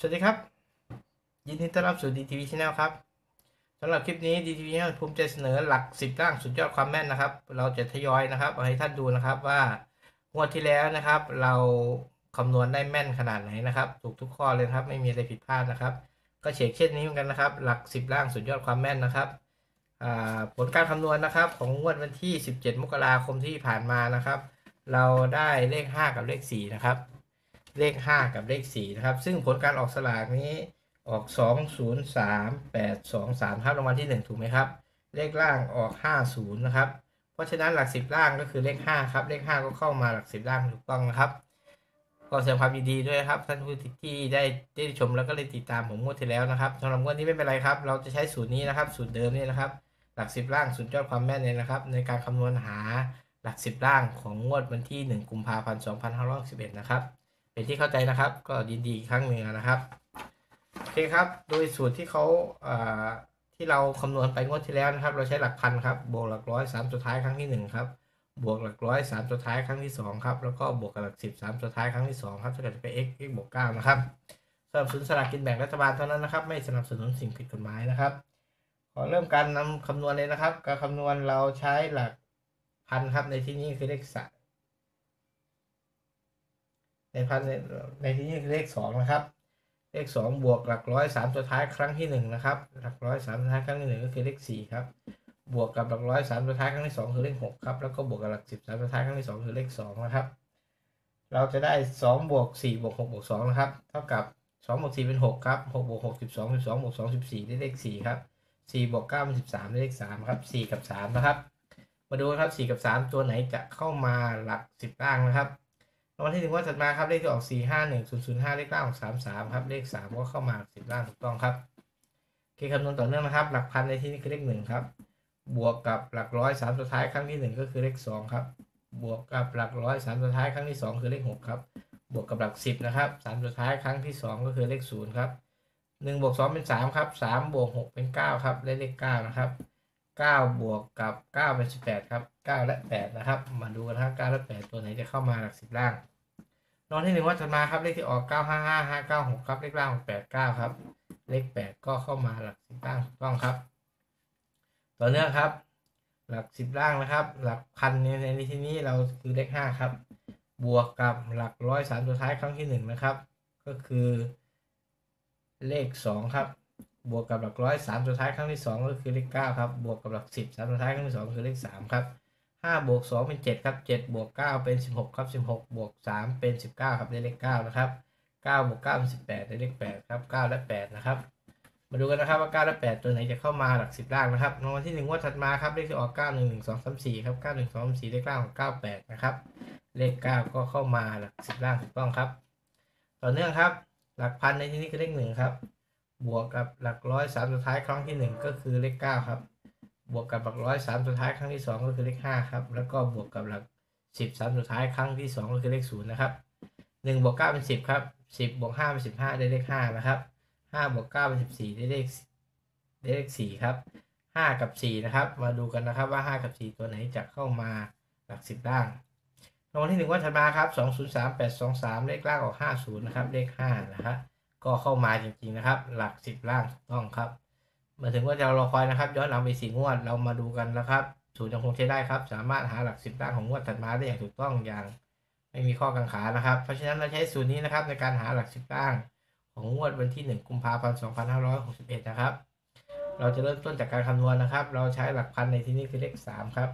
สวัสดีครับ ยินดีต้อนรับสู่ DTV Channel ครับสำหรับคลิปนี้ DTV Channel ภูมิใจเสนอหลัก 10ร่างสุดยอดความแม่นนะครับ เราจะทยอยนะครับเอาให้ท่านดูนะครับว่างวดที่แล้วนะครับ เราคำนวณได้แม่นขนาดไหนนะครับ ถูกทุกข้อเลยครับ ไม่มีอะไรผิดพลาดนะครับ ก็เช็คเช่นนี้เหมือนกันนะครับ หลัก 10ร่างสุดยอดความแม่นนะครับผลการคำนวณนะครับ ของงวดวันที่ 17 มกราคมที่ผ่านมานะครับ เราได้เลข 5 กับเลข4นะครับ เลข 5 กับเลข4นะครับ ซึ่งผลการออกสลากนี้ออก 2 0 3 8 2 3ครับรางวัลที่ 1 ถูกไหมครับ เลขล่างออก 50 นะครับ เพราะฉะนั้นหลัก 10 ล่างก็คือเลข 5 ครับ เลข 5 ก็เข้ามาหลัก 10 ล่างถูกต้องนะครับก็แสดงความยินดีด้วยครับท่านผู้ที่ได้ได้ชมแล้วก็เลยติดตามผมงวดที่แล้วนะครับสำหรับงวดนี้ไม่เป็นไรครับ เราจะใช้สูตรนี้นะครับ สูตรเดิมนี่นะครับ หลัก 10 ล่างสุดยอดความแม่นเลยนะครับ ในการคำนวณหาหลัก 10 ล่างของงวดวันที่ 1 กุมภาพันธ์ 2561 นะครับ เป็นที่เข้าใจนะครับ ก็ยินดีอีกครั้งหนึ่งนะครับโอเคครับโดยสูตรที่เขาที่เราคำนวณไปงวดที่แล้วนะครับ เราใช้หลักพันครับบวกหลักร้อยสามสุดท้ายครั้งที่หนึ่งครับบวกหลักร้อยสามสุดท้ายครั้งที่สองครับแล้วก็บวกกับหลักสิบสามสุดท้ายครั้งที่สองครับถ้าเกิดจะเป็น x x บวกเก้านะครับสนับสนุนสลากกินแบ่งรัฐบาลเท่านั้นนะครับ ไม่สนับสนุนสิ่งผิดกฎหมายนะครับขอเริ่มการนำคำนวณเลยนะครับ การคำนวณเราใช้หลักพันครับในที่นี้คือเลขสาม ในพันในในที่นี้เลขสองนะครับ เลขสองบวกหลักร้อยสามตัวท้ายครั้งที่หนึ่งนะครับ หลักร้อยสามตัวท้ายครั้งที่หนึ่งก็คือเลขสี่ครับ บวกกับหลักร้อยสามตัวท้ายครั้งที่สองคือเลขหกครับ แล้วก็บวกกับหลักสิบสามตัวท้ายครั้งที่สองคือเลขสองนะครับ เราจะได้สองบวกสี่บวกหกบวกสองนะครับ เท่ากับสองบวกสี่เป็นหกครับหกบวกหกสิบสองสิบสองบวกสองสิบสี่ได้เลขสี่ครับสี่บวกเก้าเป็นสิบสามได้เลขสามครับสี่กับสามนะครับ มาดูครับสี่กับสามตัวไหนจะเข้ามาหลักสิบล่างนะครับ รางวัลที่หนึ่งว่าถัดมาครับเลขที่ออกสี่ห้าหนึ่งศูนย์ศูนย์ห้าเลขล่างออกสามสามครับเลขสามก็เข้ามาสิบล่างถูกต้องครับโอเคคำนวณต่อเนื่องนะครับ หลักพันในที่นี้คือเลขหนึ่งครับ บวกกับหลักร้อยสามสุดท้ายครั้งที่หนึ่งก็คือเลขสองครับ บวกกับหลักร้อยสามสุดท้ายครั้งที่สองคือเลขหกครับ บวกกับหลักสิบนะครับสามสุดท้ายครั้งที่สองก็คือเลขศูนย์ครับหนึ่งบวกสองเป็นสามครับสามบวกหกเป็นเก้าครับได้เลขเก้านะครับ เก้าบวกกับเก้าเป็นสิบแปดครับเก้าและแปดนะครับ มาดูกันครับเก้าและแปดตัวไหนจะเข้ามาหลักสิบล่างนอนที่หนึ่งว่าถัดมาครับ เลขที่ออก 9 5 5 5 9 6 ครับ เลขล่าง 6 8 9 ครับ เลข 8 ก็เข้ามาหลักสิบล่างถูกต้องครับ ต่อเนื่องครับ หลักสิบล่างนะครับ หลักพันในในที่นี้เราคือเลข 5 ครับ บวกกับหลักร้อยสามตัวท้ายครั้งที่ 1 นะครับ ก็คือเลข 2 ครับ บวกกับหลักร้อยสามตัวท้ายครั้งที่2ก็คือเลข9ครับ บวกกับหลักสิบสามตัวท้ายครั้งที่2คือเลข3ครับห้าบวกสองเป็นเจ็ดครับเจ็ดบวกเก้าเป็นสิบหกครับสิบหกบวกสามเป็นสิบเก้าครับได้เลขเก้านะครับเก้าบวกเก้าเป็นสิบแปดได้เลขแปดครับเก้าและแปดนะครับมาดูกันนะครับว่าเก้าและแปดตัวไหนจะเข้ามาหลักสิบล่างนะครับรางวัลที่หนึ่งงว่าถัดมาครับเลขที่ออกเก้าหนึ่งหนึ่งสองสามสี่ครับเก้าหนึ่งสองสามสี่เลขล่างของเก้าแปดนะครับเลขเก้าก็เข้ามาหลักสิบล่างถูกต้องครับ ต่อเนื่องครับ หลักพันในที่นี้คือเลขหนึ่งครับ บวกกับหลักร้อยสามสุดท้ายครั้งที่หนึ่งก็คือเลขเก้าครับ บวกกับหลักร้อยสามสุดท้ายครั้งที่สองก็คือเลขห้าครับ แล้วก็บวกกับหลักสิบสามสุดท้ายครั้งที่สองก็คือเลขศูนย์นะครับหนึ่งบวกเก้าเป็นสิบครับสิบบวกห้าเป็นสิบห้าได้เลขห้านะครับห้าบวกเก้าเป็นสิบสี่ได้เลขได้เลขสี่ครับห้ากับสี่นะครับ มาดูกันนะครับว่าห้ากับสี่ตัวไหนจะเข้ามาหลักสิบล่างรางวัลที่หนึ่งว่าถัดมาครับสองศูนย์สามแปดสองสามเลขล่างออกห้าศูนย์นะครับ เลขห้านะครับ ก็เข้ามาจริงๆนะครับ หลักสิบล่างถูกต้องครับ มาถึงว่าจะรอคอยนะครับ ย้อนหลังไปสี่งวดเรามาดูกันนะครับสูตรยังคงใช้ได้ครับ สามารถหาหลักสิบล่างของงวดถัดมาได้อย่างถูกต้องอย่าง ไม่มีข้อกังขานะครับ เพราะฉะนั้นเราใช้สูตรนี้นะครับในการหาหลักสิบล่างของงวดวันที่หนึ่งกุมภาพันธ์สองพันห้าร้อยหกสิบเอ็ดนะครับ เราจะเริ่มต้นจากการคำนวณนะครับ เราใช้หลักพันในที่นี้คือเลขสามครับ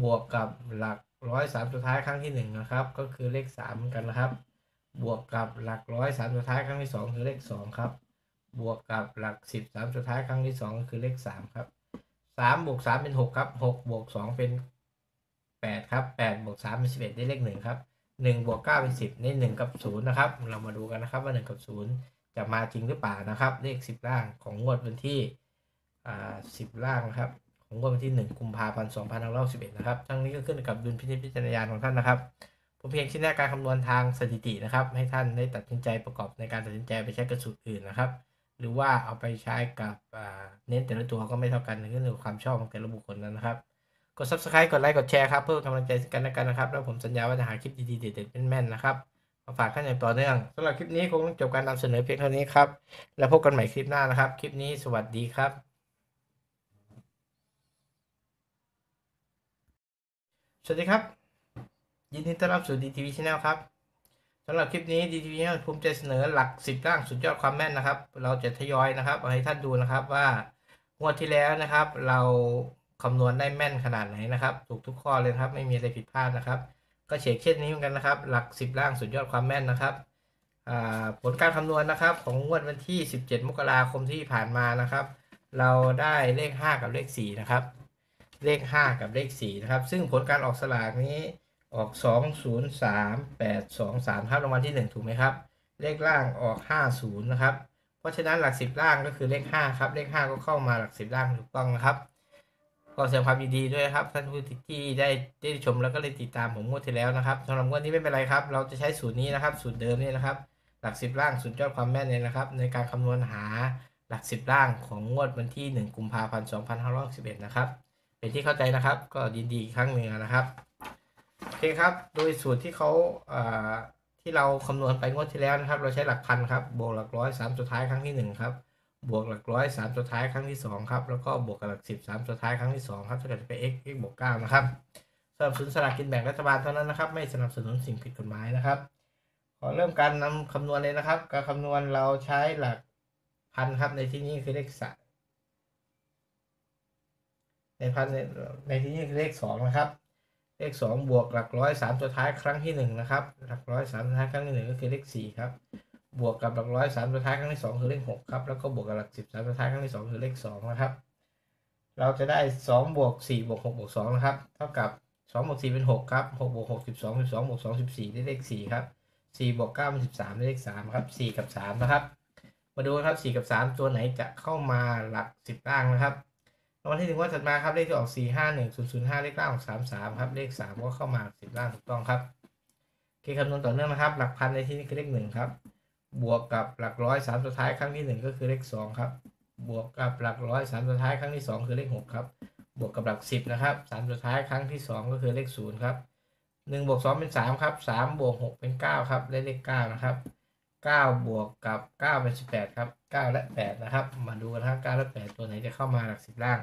บวกกับหลักร้อยสามสุดท้ายครั้งที่หนึ่งนะครับ ก็คือเลขสามเหมือนกันนะครับ บวกกับหลักร้อยสามสุดท้ายครั้งที่สองคือเลขสองครับ บวกกับหลักสิบสามสุดท้ายครั้งที่สองก็คือเลขสามครับสามบวกสามเป็นหกครับหกบวกสองเป็นแปดครับแปดบวกสามเป็นสิบเอ็ดได้เลขหนึ่งครับหนึ่งบวกเก้าเป็นสิบในหนึ่งกับศูนย์นะครับ เรามาดูกันนะครับว่าหนึ่งกับศูนย์จะมาจริงหรือเปล่านะครับ เลขสิบล่างของงวดวันที่อ่าสิบล่างนะครับ ของงวดวันที่หนึ่งกุมภาพันธ์สองพันห้าร้อยสิบเอ็ดนะครับ ทั้งนี้ก็ขึ้นกับดุลพินิจพิจารณาของท่านนะครับ ผมเพียงชี้แนะการคำนวณทางสถิตินะครับ ให้ท่านได้ตัดสินใจประกอบในการตัดสินใจไปใช้กับสูตรอื่นนะครับ หรือว่าเอาไปใช้กับเน้นแต่ละตัวก็ไม่เท่ากันขึ้นอยู่กับความชอบของแต่ละบุคคลนั้นนะครับ กด subscribe กดไลค์กดแชร์ครับเพื่อกำลังใจกันและกันนะครับ แล้วผมสัญญาว่าจะหาคลิปดีๆเด็ดๆแม่นๆนะครับมาฝากท่านอย่างต่อเนื่องสำหรับคลิปนี้คงต้องจบการนำเสนอเพียงเท่านี้ครับ แล้วพบกันใหม่คลิปหน้านะครับ คลิปนี้สวัสดีครับสวัสดีครับ ยินดีต้อนรับสู่ DTV Channel ครับสำหรับคลิปนี้ DTV Channel ภูมิใจเสนอหลัก10ร่างสุดยอดความแม่นนะครับ เราจะทยอยนะครับเอาให้ท่านดูนะครับว่างวดที่แล้วนะครับ เราคำนวณได้แม่นขนาดไหนนะครับ ถูกทุกข้อเลยครับ ไม่มีอะไรผิดพลาดนะครับ ก็เช็คเช่นนี้เหมือนกันนะครับ หลัก10ร่างสุดยอดความแม่นนะครับผลการคำนวณนะครับของงวดวันที่ 17 มกราคมที่ผ่านมานะครับ เราได้เลข 5 กับเลข4นะครับเลข 5 กับเลข4นะครับซึ่งผลการออกสลากนี้ ออก 2 0 3 8 2 3ครับรางวัลที่ 1 ถูกไหมครับ เลขล่างออก 50 นะครับ เพราะฉะนั้นหลัก 10 ล่างก็คือเลข 5 ครับ เลข 5 ก็เข้ามาหลัก 10 ล่างถูกต้องนะครับก็แสดงความยินดีด้วยครับท่านผู้ที่ได้ได้ชมแล้วก็เลยติดตามผมงวดที่แล้วนะครับสำหรับงวดนี้ไม่เป็นไรครับ เราจะใช้สูตรนี้นะครับ สูตรเดิมนี่นะครับ หลัก 10 ล่างสุดยอดความแม่นเนี่ยนะครับ ในการคำนวณหาหลัก 10 ล่างของงวดวันที่ 1 กุมภาพันธ์ 2561 นะครับ เป็นที่เข้าใจนะครับ ก็ยินดีอีกครั้งหนึ่งนะครับ โอเคครับ โดยสูตรที่เขาที่เราคำนวณไปงวดที่แล้วนะครับ เราใช้หลักพันครับ บวกหลักร้อยสามสุดท้ายครั้งที่หนึ่งครับ บวกหลักร้อยสามตัวท้ายครั้งที่สองครับ แล้วก็บวกกับหลักสิบสามตัวท้ายครั้งที่สองครับถ้ากิดจะไป x x บวกเก้านะครับสนับสนุนสลากกินแบ่งรัฐบาลเท่านั้นนะครับ ไม่สนับสนุนสิ่งผิดกฎหมายนะครับ ขอเริ่มการนำคำนวณเลยนะครับ การคำนวณเราใช้หลักพันครับ ในที่นี้คือเลขสในพันในในที่นี้คือเลขสองนะครับ เลขสองบวกหลักร้อยสามตัวท้ายครั้งที่หนึ่งนะครับ หลักร้อยสามตัวท้ายครั้งที่หนึ่งก็คือเลขสี่ครับ บวกกับหลักร้อยสามตัวท้ายครั้งที่สองคือเลขหกครับ แล้วก็บวกกับหลักสิบสามตัวท้ายครั้งที่สองคือเลขสองนะครับ เราจะได้สองบวกสี่บวกหกบวกสองนะครับ เท่ากับสองบวกสี่เป็นหกครับหกบวกหกสิบสองสิบสองบวกสองสิบสี่ได้เลขสี่ครับสี่บวกเก้าเป็นสิบสามได้เลขสามครับสี่กับสามนะครับ มาดูครับสี่กับสามตัวไหนจะเข้ามาหลักสิบล่างนะครับ รางวัลที่หนึ่งว่าถัดมาครับเลขที่ออกสี่ห้าหนึ่งศูนย์ศูนย์ห้าเลขล่างออกสามสามครับเลขสามก็เข้ามาสิบล่างถูกต้องครับโอเคคำนวณต่อเนื่องนะครับ หลักพันในที่นี้คือเลขหนึ่งครับ บวกกับหลักร้อยสามตัวท้ายครั้งที่หนึ่งก็คือเลขสองครับ บวกกับหลักร้อยสามตัวท้ายครั้งที่สองคือเลขหกครับ บวกกับหลักสิบนะครับสามตัวท้ายครั้งที่สองก็คือเลขศูนย์ครับหนึ่งบวกสองเป็นสามครับสามบวกหกเป็นเก้าครับได้เลขเก้านะครับ เก้าบวกกับเก้าเป็นสิบแปดครับเก้าและแปดนะครับ มาดูกันนะครับเก้าและแปดตัวไหนจะเข้ามาหลักสิบล่าง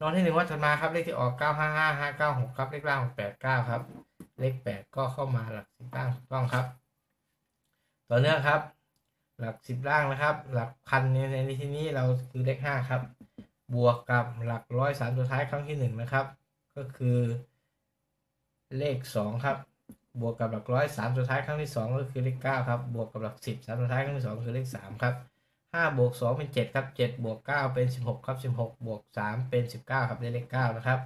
นอนที่หนึ่งว่าถัดมาครับ เลขที่ออกเก้าห้าห้าเก้าหกครับ เลขล่างแปดเก้าครับ เลขแปดก็เข้ามาหลักสิบล่างถูกต้องครับ ต่อเนื่องครับ หลักสิบล่างนะครับ หลักพันในในที่นี้เราคือเลขห้าครับ บวกกับหลักร้อยสามตัวท้ายครั้งที่หนึ่งนะครับ ก็คือเลขสองครับ บวกกับหลักร้อยสามตัวท้ายครั้งที่สองก็คือเลขเก้าครับ บวกกับหลักสิบสามตัวท้ายครั้งที่สองคือเลขสามครับห้าบวกสองเป็นเจ็ดครับเจ็ดบวกเก้าเป็นสิบหกครับสิบหกบวกสามเป็นสิบเก้าครับได้เลขเก้านะครับ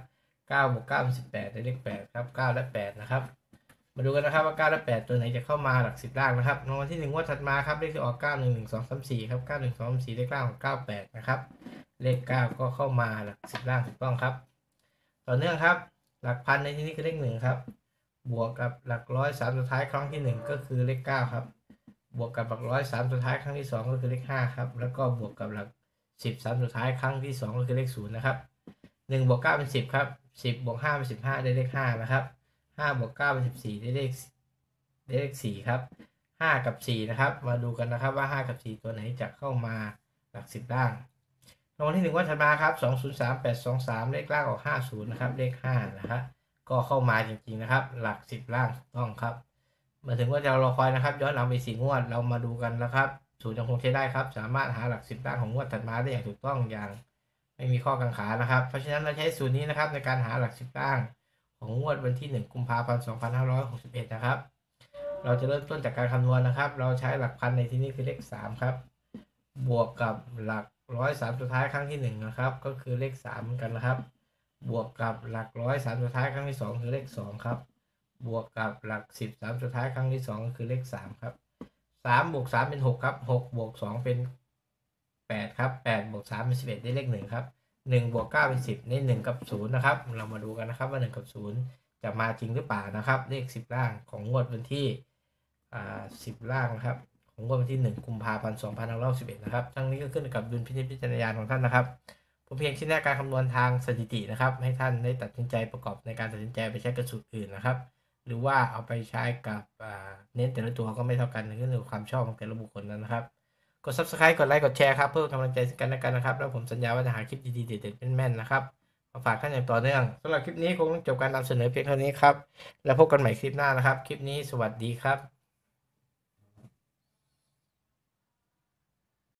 เก้าบวกเก้าเป็นสิบแปดได้เลขแปดครับเก้าและแปดนะครับมาดูกันนะครับว่า9และ8ตัวไหนจะเข้ามาหลัก10ล่างนะครับรางวัลที่1งวดถัดมาครับเลขที่ออก9 1 1 2 3 4ครับ9 1 2 3 4เลขล่างของ98นะครับเลข9ก็เข้ามาหลัก10ล่างถูกต้องครับ ต่อเนื่องครับ หลักพันในที่นี้คือเลข1ครับ บวกกับหลักร้อยสามสุดท้ายครั้งที่1ก็คือเลข9ครับ บวกกับหลักร้อยสามสุดท้ายครั้งที่2ก็คือเลข5ครับ แล้วก็บวกกับหลัก10สามสุดท้ายครั้งที่2ก็คือเลข0นะครับ1บวก9เป็น10ครับ10บวก5เป็น15ได้เลข5นะครับห้าบวกเก้าเป็นสิบสี่ได้เลขได้เลขสี่ครับห้ากับสี่นะครับ มาดูกันนะครับว่าห้ากับสี่ตัวไหนจะเข้ามาหลักสิบล่างรางวัลที่หนึ่งว่าถัดมาครับสองศูนย์สามแปดสองสามเลขล่างออกห้าศูนย์นะครับ เลขห้านะครับ ก็เข้ามาจริงๆนะครับ หลักสิบล่างต้องครับมาถึงว่าจะรอคอยนะครับ ย้อนหลังไปสี่งวดเรามาดูกันนะครับสูตรยังคงใช้ได้ครับ สามารถหาหลักสิบล่างของงวดถัดมาได้อย่างถูกต้องอย่าง ไม่มีข้อกังขานะครับ เพราะฉะนั้นเราใช้สูตรนี้นะครับในการหาหลักสิบล่างของงวดวันที่ 1 กุมภาพันธ์ 2561 นะครับ เราจะเริ่มต้นจากการคำนวณนะครับ เราใช้หลักพันในที่นี้คือเลข 3 ครับ บวกกับหลักร้อยสามสุดท้ายครั้งที่ 1 นะครับ ก็คือเลข3เหมือนกันนะครับ บวกกับหลักร้อยสามสุดท้ายครั้งที่2คือเลข2ครับ บวกกับหลัก10สามสุดท้ายครั้งที่2ก็คือเลข3ครับ3บวก3เป็น6ครับ6บวก2เป็น8ครับ8บวก3เป็น11ได้เลข1ครับหนึ่งบวกเก้าเป็นสิบในหนึ่งกับศูนย์นะครับ เรามาดูกันนะครับว่าหนึ่งกับศูนย์จะมาจริงหรือเปล่านะครับ เลขสิบล่างของงวดวันที่อ่าสิบล่างนะครับ ของงวดวันที่หนึ่งกุมภาพันธ์สองพันห้าร้อยสิบเอ็ดนะครับ ทั้งนี้ก็ขึ้นกับดุลพินิจพิจารณาของท่านนะครับ เพียงชี้แนะการคำนวณทางสถิตินะครับ ให้ท่านได้ตัดสินใจประกอบในการตัดสินใจไปใช้กระสุนอื่นนะครับ หรือว่าเอาไปใช้กับเน้นแต่ละตัวก็ไม่เท่ากันขึ้นอยู่กับความชอบของแต่ละบุคคลนะครับกด subscribe กดไลค์กดแชร์ครับเพื่อกำลังใจกันและกันนะครับ แล้วผมสัญญาว่าจะหาคลิปดีๆเด็ดๆแม่นๆนะครับมาฝากท่านอย่างต่อเนื่องสำหรับคลิปนี้คงจบการนำเสนอเพียงเท่านี้ครับแล้วพบกันใหม่คลิปหน้านะครับ คลิปนี้สวัสดีครับ